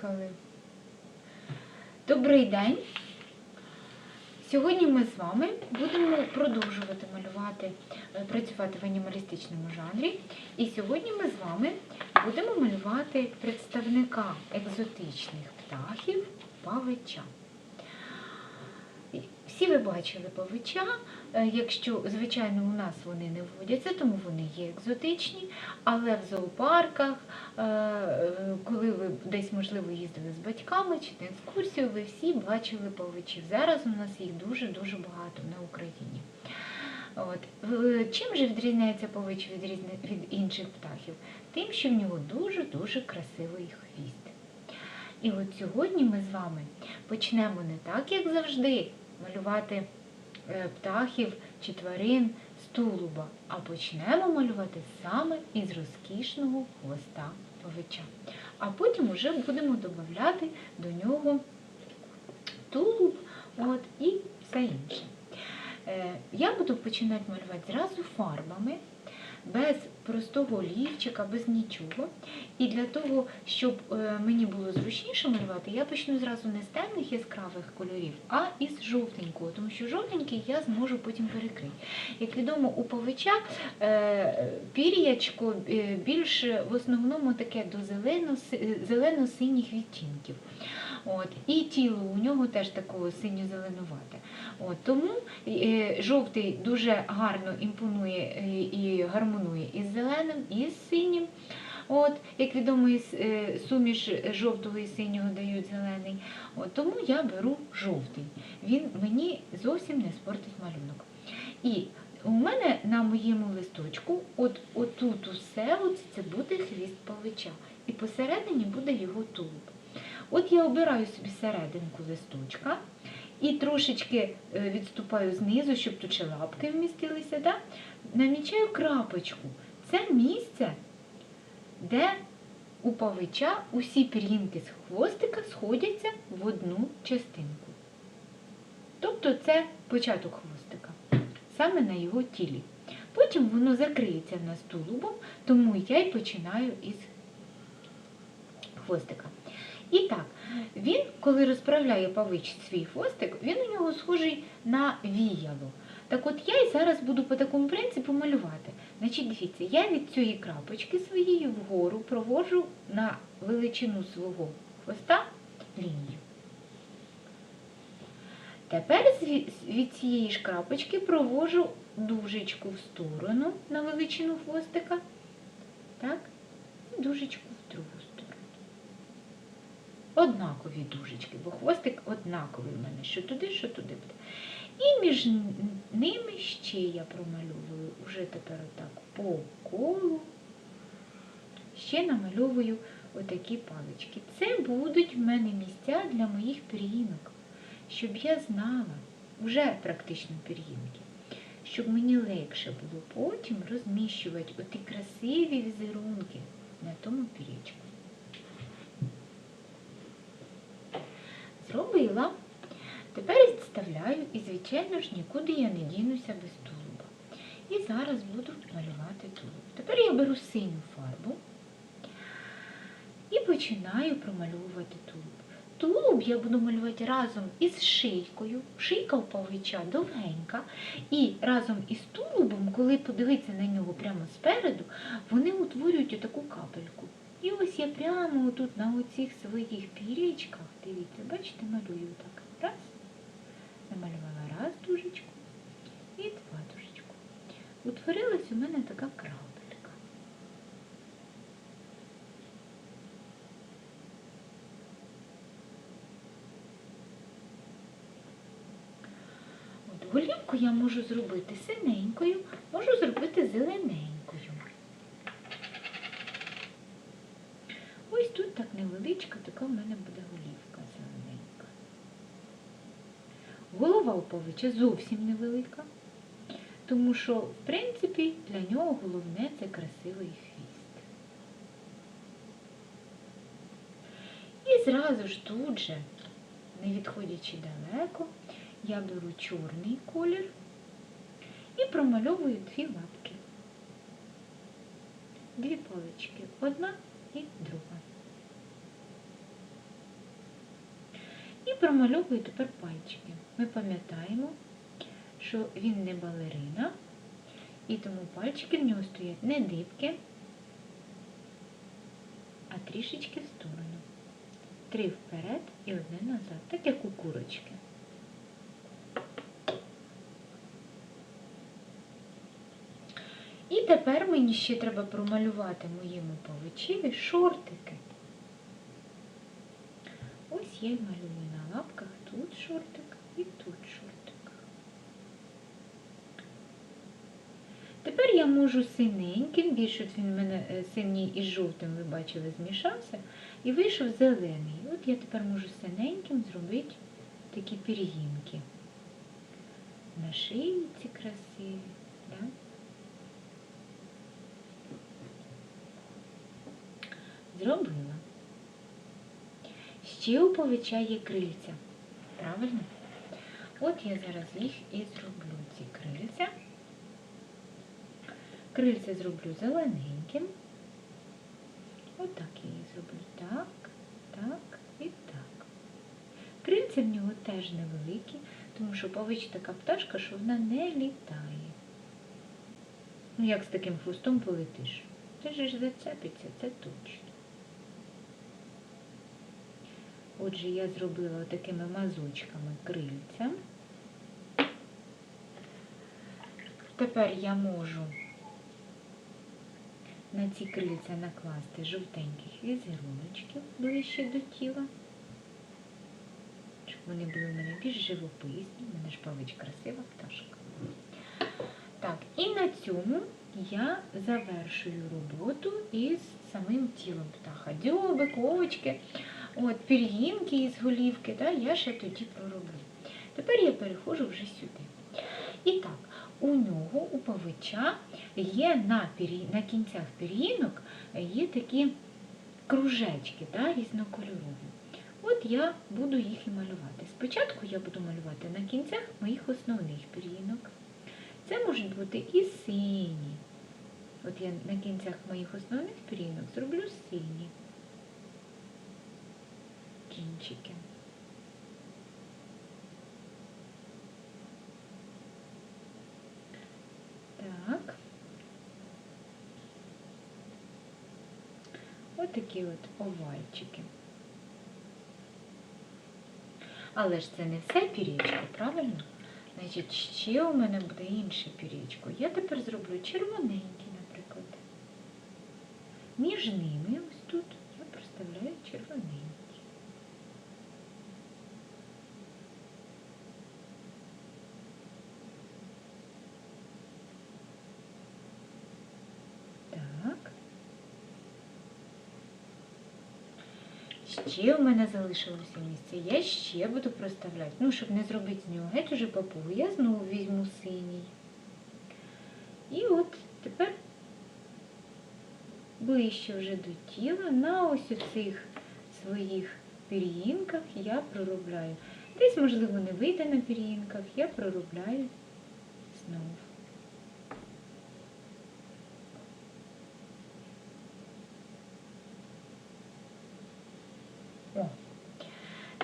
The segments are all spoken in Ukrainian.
Поїхали. Добрий день. Сьогодні ми з вами будемо продовжувати малювати, е, працювати в анімалістичному жанрі. І сьогодні ми з вами будемо малювати представника екзотичних птахів павича. Всі ви бачили павича. Е, Якщо, звичайно, у нас вони не водяться, тому вони є екзотичні, але в зоопарках, е, коли ви десь, можливо, їздили з батьками чи на екскурсію, ви всі бачили павичів. Зараз у нас їх дуже-дуже багато на Україні. От. Чим же відрізняється павич від, від інших птахів? Тим, що в нього дуже-дуже красивий хвіст. І от сьогодні ми з вами почнемо не так, як завжди, малювати е, птахів чи тварин з тулуба, а почнемо малювати саме із розкішного хвоста павича. А потім вже будемо додати до нього тулуб от, і все інше. Е, Я буду починати малювати зразу фарбами, без простого олівчика, без нічого. І для того, щоб е, мені було зручніше малювати, я почну зразу не з темних яскравих кольорів, а із жовтенького, тому що жовтенький я зможу потім перекрити. Як відомо, у павича е, пір'ячко е, більше в основному таке до зелено-синіх відтінків. От. І тіло у нього теж такого синьо-зеленувате. Тому е, жовтий дуже гарно імпонує е, і гармонує із зеленим, і з синім. От, як відомо, е, суміш жовтого і синього дають зелений. От, тому я беру жовтий. Він мені зовсім не спортить малюнок. І у мене на моєму листочку, от отут усе от буде хвіст павича. І посередині буде його тулуб. От я обираю собі серединку листочка і трошечки е, відступаю знизу, щоб тут ще лапки вмістилися. Да? Намічаю крапочку. Це місце, де у павича усі пір'їнки з хвостика сходяться в одну частинку. Тобто це початок хвостика, саме на його тілі. Потім воно закриється в нас тулубом, тому я й починаю із хвостика. І так, він, коли розправляє павич свій хвостик, він у нього схожий на віяло. Так от я і зараз буду по такому принципу малювати. Значить, дивіться, я від цієї крапочки своєї вгору проводжу на величину свого хвоста лінію. Тепер від цієї ж крапочки провожу дужечку в сторону на величину хвостика. Так, дужечку. Однакові дужечки, бо хвостик однаковий в мене, що туди, що туди буде. І між ними ще я промальовую уже тепер отак по колу. Ще намальовую отакі палички. Це будуть в мене місця для моїх пір'їнок, щоб я знала, вже практично пір'їнки, щоб мені легше було потім розміщувати оті красиві візерунки на тому пір'ячку. Зробила. Тепер відставляю і, звичайно ж, нікуди я не дінуся без тулуба. І зараз буду малювати тулуб. Тепер я беру синю фарбу і починаю промальовувати тулуб. Тулуб я буду малювати разом із шийкою. Шийка у павича довгенька. І разом із тулубом, коли подивитися на нього прямо спереду, вони утворюють отаку капельку. І ось я прямо тут на оцих своїх пірічках, дивіться, бачите, малюю так. Раз. Намалювала раз дужечку і два дужечку. Утворилась у мене така крапелька. От голівку я можу зробити синенькою, можу зробити зелененькою. Ось тут так невеличка, така в мене буде голівка зелененька. Голова у павича зовсім невелика, тому що, в принципі, для нього головне це красивий хвіст. І зразу ж тут же, не відходячи далеко, я беру чорний колір і промальовую дві лапки. Дві палички, одна і друга. Промальовую тепер пальчики. Ми пам'ятаємо, що він не балерина, і тому пальчики в нього стоять не дибки, а трішечки в сторону. Три вперед і одне назад, так як у курочки. І тепер мені ще треба промалювати моєму павичеві шортики. Ось я й малюю лапках тут шортик і тут шортик. Тепер я можу синеньким, більше він в мене е, синій із жовтим, ви бачили, змішався, і вийшов зелений. От я тепер можу синеньким зробити такі пір'їнки. На шиї ці красиві. Да? Зробила. Ще у є крильця. Правильно? От я зараз їх і зроблю, ці крильця. Крильця зроблю зелененьким. Отак я її зроблю. Так, так і так. Крильця в нього теж невеликі, тому що павич така пташка, що вона не літає. Ну, як з таким хвостом полетиш? Ти ж зацепиться, це точно. Отже, я зробила такими мазочками крильця. Тепер я можу на ці крильця накласти жовтеньких візеруночків ближче до тіла, щоб вони були в мене більш живописні. У мене ж павич красива пташка. Так, і на цьому я завершую роботу із самим тілом птаха. Дзьобик, очки. От, пір'їнки із голівки, да, я ще тоді пророблю. Тепер я переходжу вже сюди. І так, у нього, у павича, є на, пір'ї- на кінцях пір'їнок є такі кружечки да, різнокольорові. От я буду їх і малювати. Спочатку я буду малювати на кінцях моїх основних пір'їнок. Це можуть бути і сині. От я на кінцях моїх основних пір'їнок зроблю сині кінчики. Так. Ось такі от овальчики. Але ж це не все пірічко, правильно? Значить, ще у мене буде інше пірічко. Я тепер зроблю червоненькі, наприклад. Між ними ось тут я проставляю червоненькі. Так. Ще у мене залишилося місце. Я ще буду проставляти. Ну, щоб не зробити з нього геть уже папугу, я знову візьму синій. І от тепер ближче вже до тіла на ось оцих своїх пір'їнках я проробляю. Десь, можливо, не вийде на пір'їнках, я проробляю знову. О.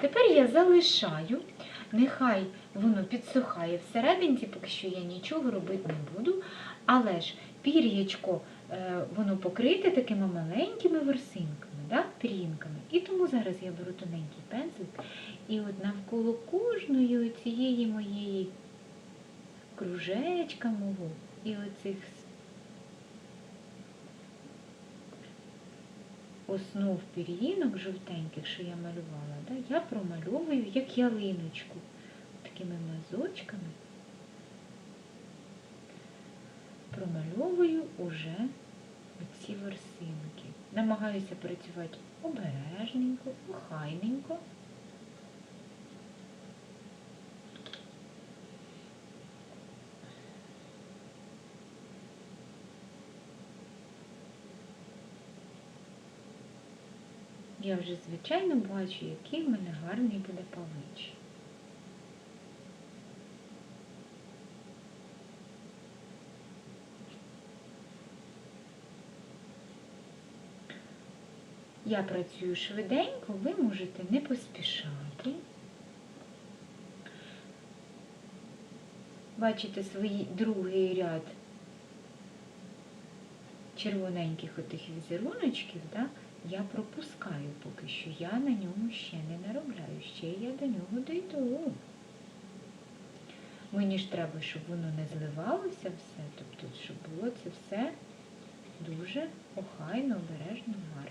Тепер я залишаю, нехай воно підсухає всерединці, поки що я нічого робити не буду, але ж пір'ячко, е, воно покрите такими маленькими ворсинками, да, пір'їнками. І тому зараз я беру тоненький пензлик і от навколо кожної цієї моєї кружечка мого і оцих основ пір'їнок жовтеньких, що я малювала, да, я промальовую як ялиночку такими мазочками. Промальовую уже оці ворсинки. Намагаюся працювати обережненько, охайненько. Я вже, звичайно, бачу, який в мене гарний буде палич. Я працюю швиденько, ви можете не поспішати. Бачите свій другий ряд червоненьких отих візеруночків, так? Я пропускаю поки що. Я на ньому ще не наробляю, ще я до нього дійду. Мені ж треба, щоб воно не зливалося все, тобто, щоб було це все дуже охайно, обережно, гарно.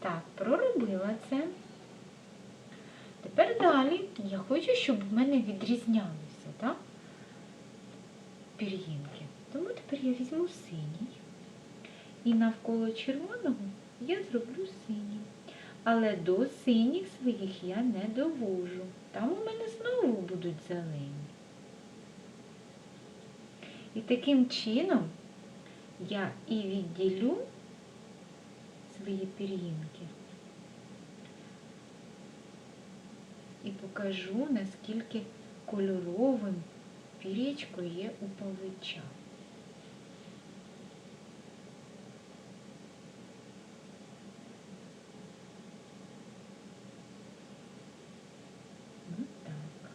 Так, проробила це. Далі я хочу, щоб в мене відрізнялися, так? Пір'їнки. Тому тепер я візьму синій. І навколо червоного я зроблю синій. Але до синіх своїх я не довожу. Там у мене знову будуть зелені. І таким чином я і відділю свої пір'їнки. І покажу, наскільки кольоровим пірічко є у павича. Ну так.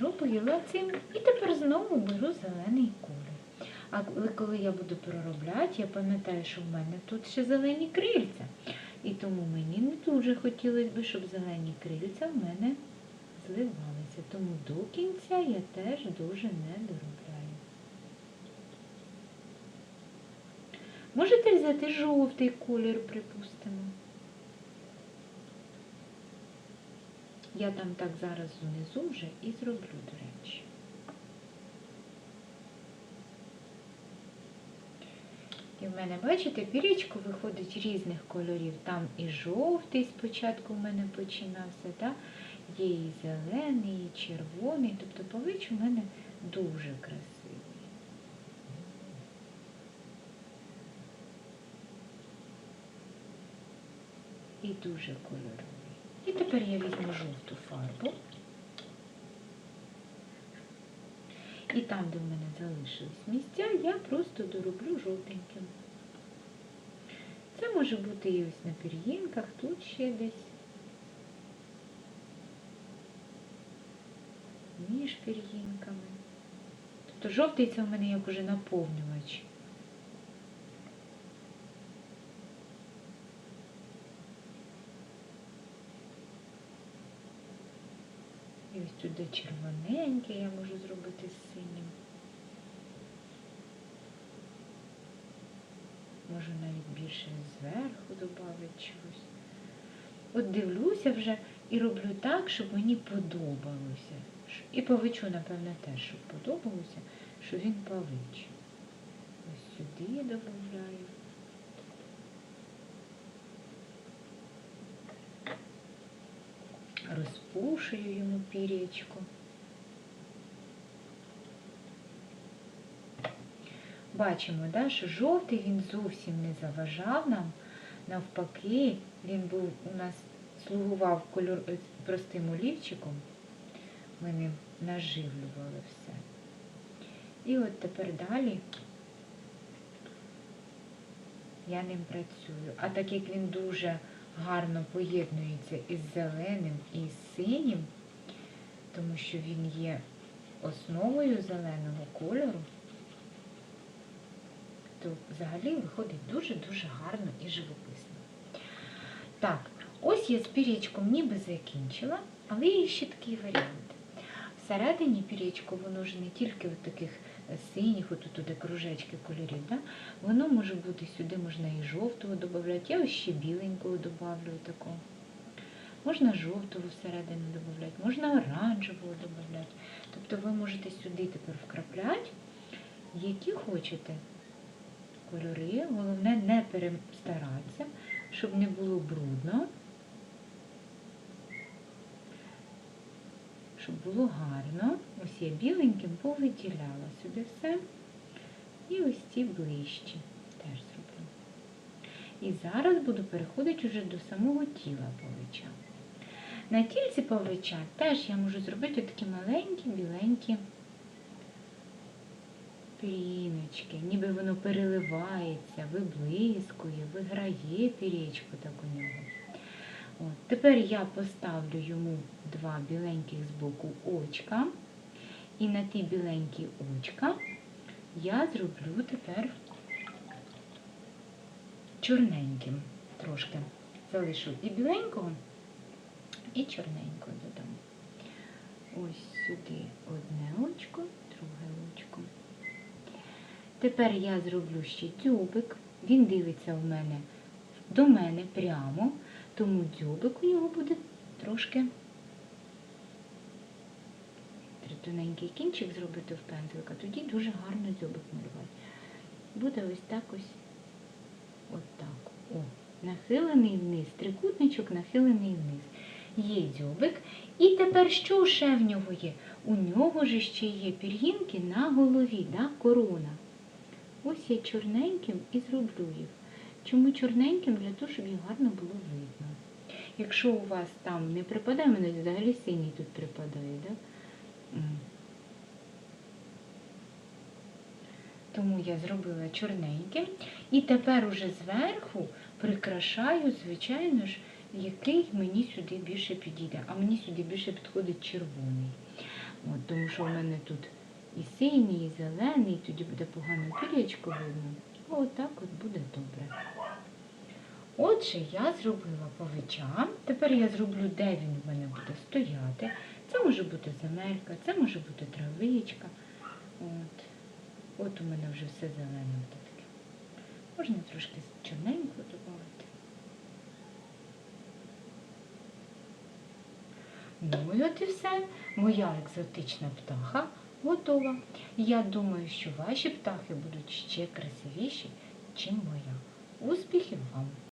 Зробила цим і тепер знову беру зелений колір. А коли- я буду проробляти, я пам'ятаю, що в мене тут ще зелені крильця. І тому мені не дуже хотілося б, щоб зелені крильця в мене зливалися. Тому до кінця я теж дуже не доробляю. Можете взяти жовтий колір, припустимо. Я там так зараз внизу вже і зроблю, до речі. І в мене, бачите, пірічко виходить різних кольорів. Там і жовтий спочатку в мене починався, да? є і зелений, і червоний. Тобто павич у мене дуже красивий. І дуже кольоровий. І тепер я візьму жовту фарбу. І там, де в мене залишились місця, я просто дороблю жовтеньким. Це може бути і ось на пір'їнках, тут ще десь. Між пір'їнками. Тобто жовтий це в мене як уже наповнювач. Туди червоненьке я можу зробити з синім. Можу навіть більше зверху додати чогось. От дивлюся вже і роблю так, щоб мені подобалося. І павичу, напевне, теж, щоб подобалося, що він павич. Ось сюди додаю. Розпушую йому пір'ячко. Бачимо, да, що жовтий він зовсім не заважав нам. Навпаки, він був у нас слугував кольор е, простим олівчиком. Ми ним наживлювали все. І от тепер далі я ним працюю. А так як він дуже гарно поєднується із зеленим і з синім, тому що він є основою зеленого кольору, то взагалі виходить дуже-дуже гарно і живописно. Так, ось я з пірічком ніби закінчила, але є ще такий варіант. Всередині пірічко, воно ж не тільки от таких синіх, от туди кружечки кольорів, да? воно може бути сюди, можна і жовтого додати, я ось ще біленького додавлю такого. Можна жовтого всередину додати, можна оранжевого додати. Тобто ви можете сюди тепер вкрапляти, які хочете кольори. Головне не перестаратися, щоб не було брудно, щоб було гарно. Ось я біленьким повиділяла собі все. І ось ці ближчі теж зроблю. І зараз буду переходити вже до самого тіла павича. На тільці павича теж я можу зробити такі маленькі, біленькі піріночки, ніби воно переливається, виблискує, виграє пірічку так у нього. От. Тепер я поставлю йому два біленьких з боку очка. І на ті біленькі очка я зроблю тепер чорненьким трошки. Залишу і біленького, і чорненького додам. Ось сюди одне очко, друге очко. Тепер я зроблю ще дзьобик. Він дивиться в мене до мене прямо, тому дзьобик у нього буде трошки тоненький кінчик зробити в пензлика, тоді дуже гарно дзьобик малювати. Буде ось так ось. От так. О, нахилений вниз, трикутничок нахилений вниз. Є дзьобик. І тепер що ще в є? У нього ж ще є пір'їнки на голові, да? корона. Ось я чорненьким і зроблю їх. Чому чорненьким? Для того, щоб їх гарно було видно. Якщо у вас там не припадає, мене взагалі синій тут припадає, да? Тому я зробила чорненьким. І тепер уже зверху прикрашаю, звичайно ж, який мені сюди більше підійде. А мені сюди більше підходить червоний. От, тому що в мене тут і синій, і зелений, тоді буде погано пірячко видно. Отак от буде добре. Отже, я зробила павича. Тепер я зроблю, де він в мене буде стояти. Це може бути земелька, це може бути травичка. От, от у мене вже все зелене таке. Можна трошки чорненького додати. Ну і от і все. Моя екзотична птаха готова. Я думаю, що ваші птахи будуть ще красивіші, чим моя. Успіхів вам!